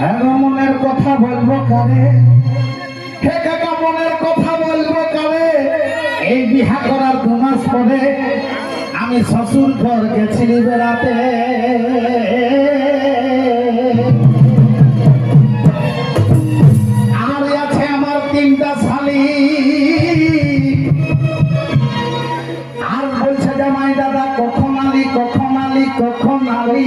মনের কথা বলব কারে হে মনের কথা বলব কারে এই বিহা করার দু মাস পরে আমি শ্বশুর ঘর গেছিলি বেড়াতে। আর আছে আমার তিনটা শালি। আর বলছে জামাই দাদা, কখন আলি কখন আলি কখন আলি?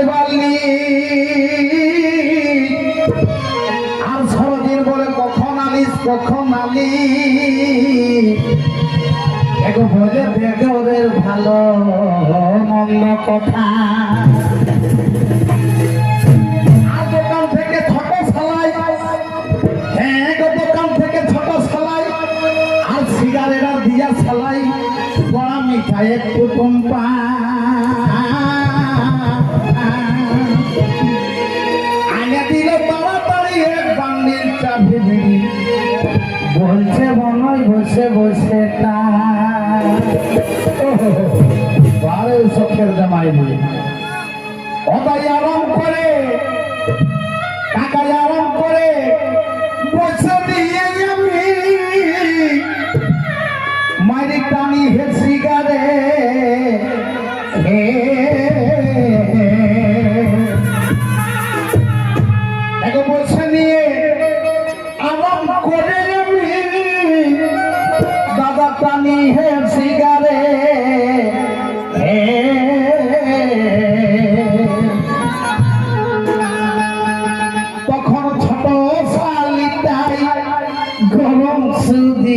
মাথায় বাল্লি আর সরদিন বলে, কখন আলিস কখন আলি এগো বলে ওদের ভালো মন্দ কথা। আর দোকান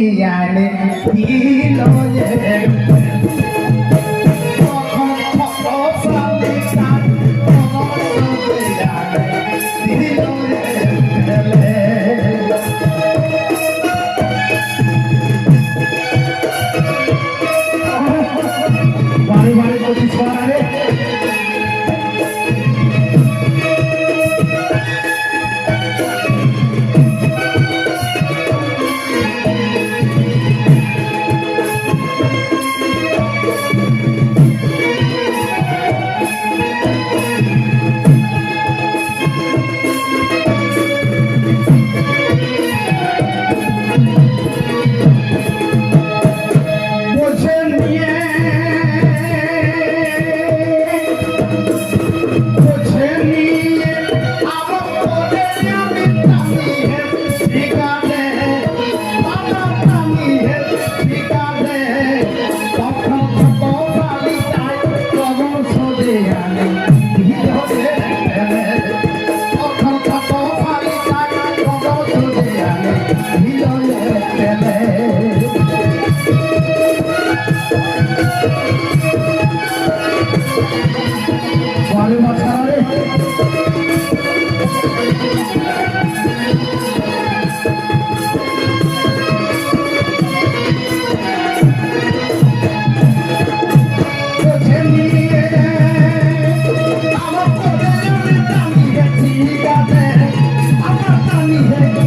Yeah,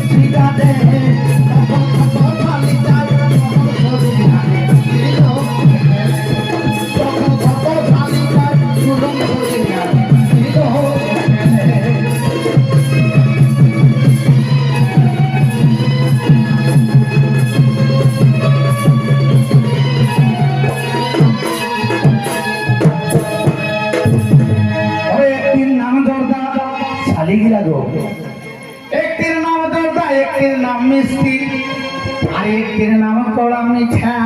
ওই আর একটির নাম কড়া মিঠা।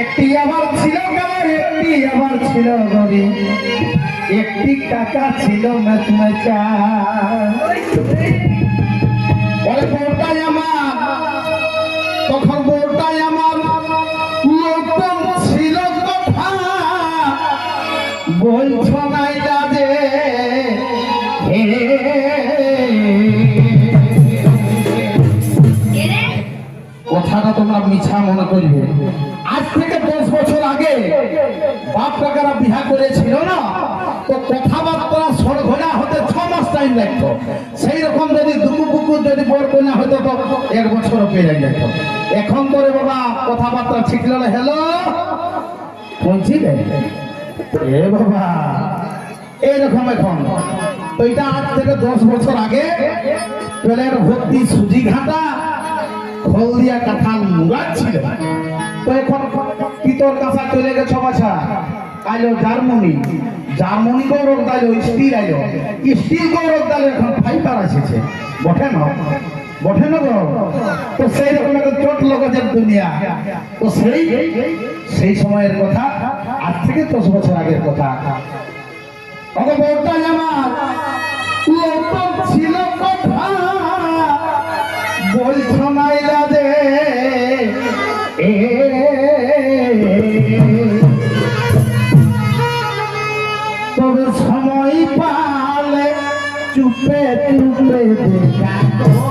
একটি আবার ছিল একটি আবার ছিল গরিব একটি কাকা ছিল মেচমেচা কথাটা মিছা মনে করবে। আজ থেকে দশ বছর আগে বাপ কাকারা বিহা করেছিল না? তো কথাবার্তা সরঘনা হতে ছ মাস টাইম লাগতো। সেই রকম যদি দুকু পুকু যদি বর কন্যা হতো, তো এক বছর পেয়ে যেত। এখন তোরে বাবা, কথাবার্তা শিখল হ্যালো? পৌঁছিলে এ বাবা এইরকম এখন। তো এটা আজ থেকে দশ বছর আগে, পেলের ভর্তি সুজি ঘাটা খোল দিয়া কাঁঠাল মুগাচ্ছিল তো এখন পিতর চলে বাছা আইলো গৌরব দাইলো স্টিল আইলো। স্টিল গৌরব দাইলো এখন ফাইবার এসেছে। বটে না? গো? তো সেই রকম চোট লগের দুনিয়া। তো সেই সেই সময়ের কথা, আজ থেকে দশ বছর আগের কথা। ছিল Pepe, Pepe, Pepe, Pepe, Pepe, Pepe,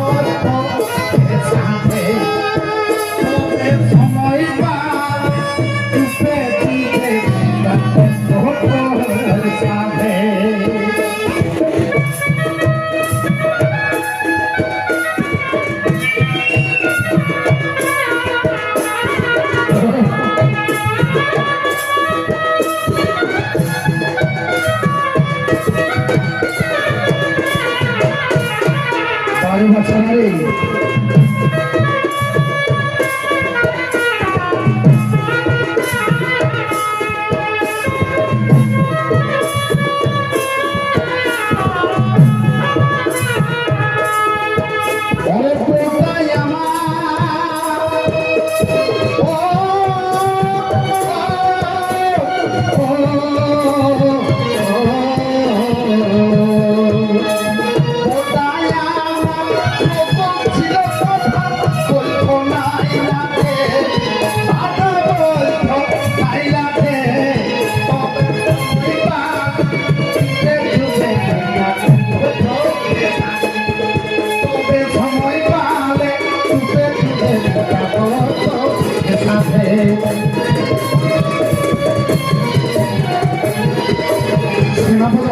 সাথে। সেনাপতি